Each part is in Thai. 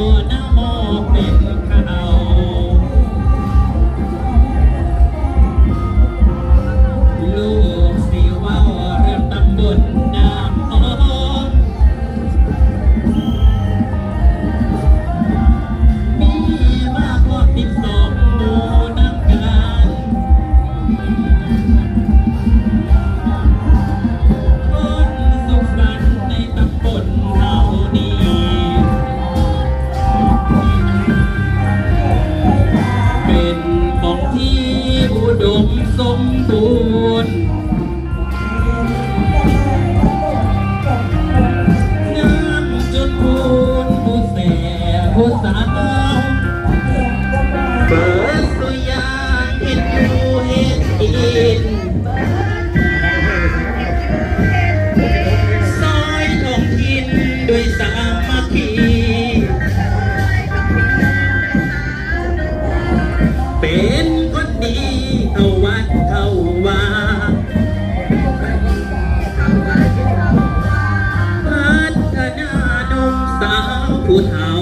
now. ผู้เฒ่า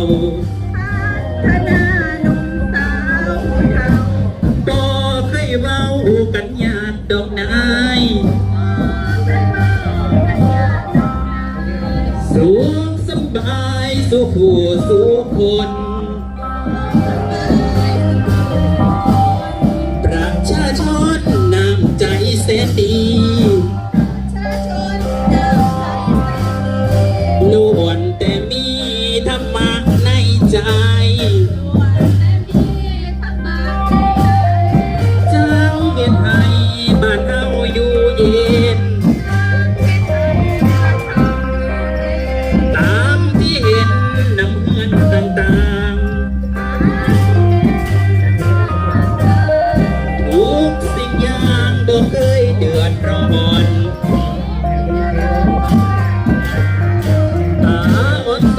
พัฒนาหนุ่มสาวผู้เฒ่าบ่เคยเว้ากันยาดดอกนายสุขสบายสุขผู้สุขคน เคยเดือดร้อนอาอดโซ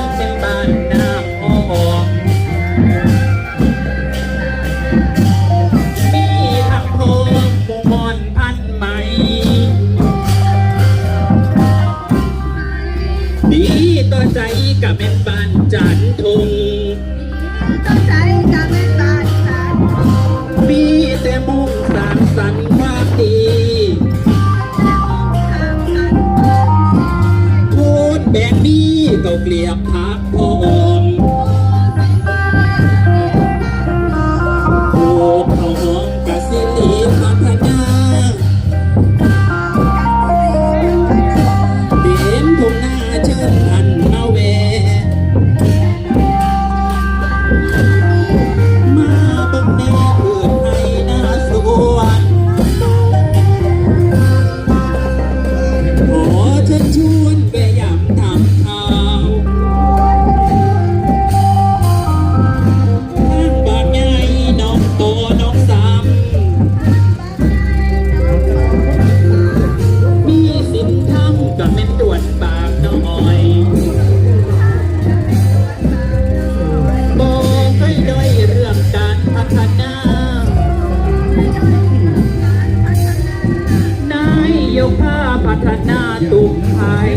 นเต็นบ้านนาพอมีทักโคบุมอนพันไหม ดีต่อใจกับเป็นบ้านจัด to ภาพพัฒนาตุกไทย